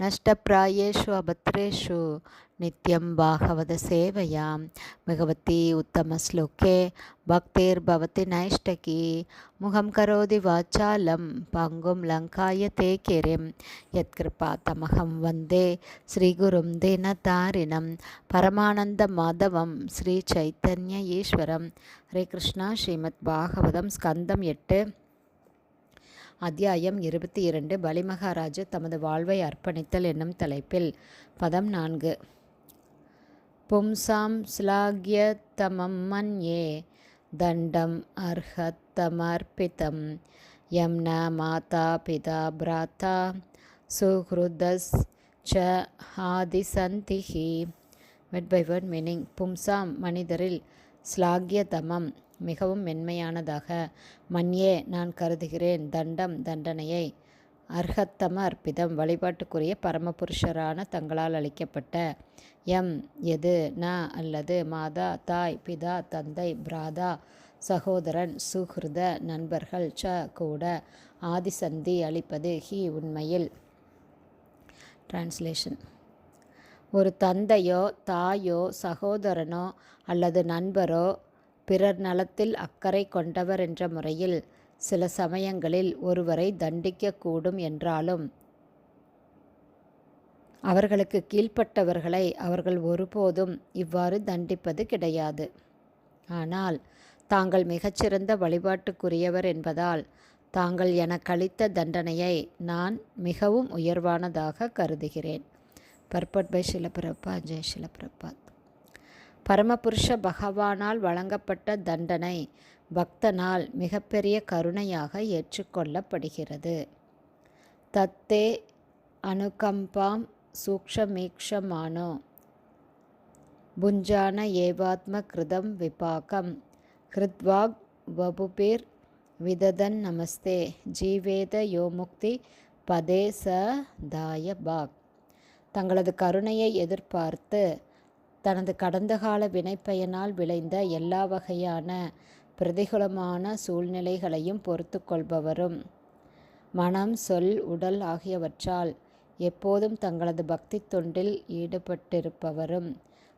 நஷ்டப்பிராயேஷு அபத்ரேஷு நித்யம் பாகவத சேவையாம் மிகவதி உத்தம ஸ்லோகே பக்தேர் பவதி நைஷ்டகி முகம் கரோதி வாச்சாலம் பங்கும் லங்காய தே யத்கிருபா தமகம் வந்தே ஸ்ரீகுரும் தினதாரிணம் பரமானந்த மாதவம் ஸ்ரீ சைத்தன்ய ஈஸ்வரம் ஹரே கிருஷ்ணா ஸ்ரீமத் பாகவதம் ஸ்கந்தம் எட்டு அத்தியாயம் இருபத்தி இரண்டு. பலிமகாராஜு தமது வாழ்வை அர்ப்பணித்தல் என்னும் தலைப்பில். பதம் நான்கு. பும்சாம் ஸ்லாகியத்தமம் மன்யே தண்டம் அர்ஹத்தமர்ப்பிதம். யம்ன மாதா பிதா பிராத்தா சுஹ்ருதஸ் ச ஆதிசந்திஹி. வெட் பை வேர்ட் மீனிங் பும்சாம் மனிதரில் ஸ்லாகியதமம் மிகவும் மென்மையானதாக. மன்யே நான் கருதுகிறேன். தண்டம் தண்டனையை. அர்ஹத்தம அர்ப்பிதம் வழிபாட்டுக்குரிய பரமபுருஷரான தங்களால் அளிக்கப்பட்ட. எம் எது ந அல்லது மாதா தாய் பிதா தந்தை பிராதா சகோதரன் சுஹ்ருத நண்பர்கள் ச கூட ஆதிசந்தி அளிப்பது ஹி உண்மையில். டிரான்ஸ்லேஷன் ஒரு தந்தையோ தாயோ சகோதரனோ அல்லது நண்பரோ பிறர் நலத்தில் அக்கறை கொண்டவர் என்ற முறையில் சில சமயங்களில் ஒருவரை தண்டிக்கக்கூடும் என்றாலும் அவர்களுக்கு கீழ்ப்பட்டவர்களை அவர்கள் ஒருபோதும் இவ்வாறு தண்டிப்பது கிடையாது. ஆனால் தாங்கள் மிகச்சிறந்த வழிபாட்டுக்குரியவர் என்பதால் தாங்கள் எனக்களித்த தண்டனையை நான் மிகவும் உயர்வானதாக கருதுகிறேன். பர்பட் பை சிலபிரப்பா ஜெய் சிலபிரபாத் பரமபுருஷ பகவானால் வழங்கப்பட்ட தண்டனை பக்தனால் மிகப்பெரிய கருணையாக ஏற்றுக்கொள்ளப்படுகிறது. தத்தே அனுகம்பாம் சூக்ஷமீக்ஷமானோ புஞ்சான ஏவாத்ம கிருதம் விபாகம் ஹிருத்வாக் வபுபிர் விததன் நமஸ்தே ஜீவேத யோமுக்தி பதே ச தாய பாக். தங்களது கருணையை எதிர்பார்த்து தனது கடந்த கால வினைப்பயனால் விளைந்த எல்லா வகையான பிரதிகூலமான சூழ்நிலைகளையும் பொறுத்து கொள்பவரும். மனம் சொல் உடல் ஆகியவற்றால் எப்போதும் தங்களது பக்தி தொண்டில் ஈடுபட்டிருப்பவரும்.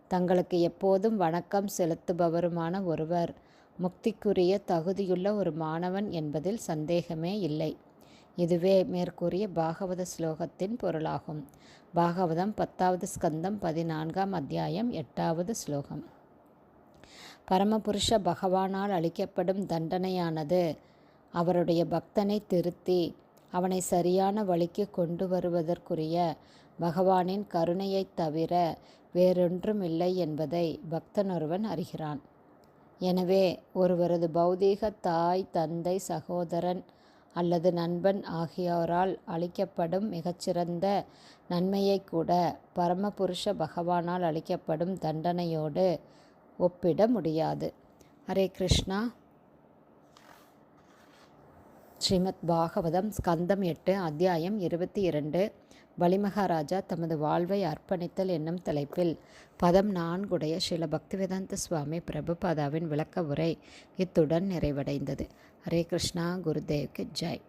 தங்களுக்கு எப்போதும் வணக்கம் செலுத்துபவருமான ஒருவர். முக்திக்குரிய தகுதியுள்ள ஒரு மாணவன் என்பதில் சந்தேகமே இல்லை. இதுவே மேற்கூறிய பாகவத ஸ்லோகத்தின் பொருளாகும். பாகவதம் பத்தாவது ஸ்கந்தம் பதினான்காம் அத்தியாயம் எட்டாவது ஸ்லோகம். பரமபுருஷ பகவானால் அளிக்கப்படும் தண்டனையானது அவருடைய பக்தனை திருத்தி அவனை சரியான வழிக்கு கொண்டு வருவதற்குரிய பகவானின் கருணையைத் தவிர வேறொன்றும் இல்லை என்பதை பக்தன் ஒருவன் அறிகிறான். எனவே ஒருவரது பௌதீக தாய் தந்தை சகோதரன் அல்லது நண்பன் ஆகியோரால் அளிக்கப்படும் மிகச்சிறந்த நன்மையை கூட பரமபுருஷ பகவானால் அளிக்கப்படும் தண்டனையோடு ஒப்பிட முடியாது. ஹரே கிருஷ்ணா. ஸ்ரீமத் பாகவதம் ஸ்கந்தம் எட்டு அத்தியாயம் இருபத்தி இரண்டு. வலிமகாராஜா தமது வாழ்வை அர்ப்பணித்தல் என்னும் தலைப்பில் பதம் நான்குடைய ஸ்ரீல பக்திவேதாந்த சுவாமி பிரபுபாதாவின் விளக்க உரை இத்துடன் நிறைவடைந்தது. ஹரே கிருஷ்ணா குருதேவ்க்கு ஜெய்.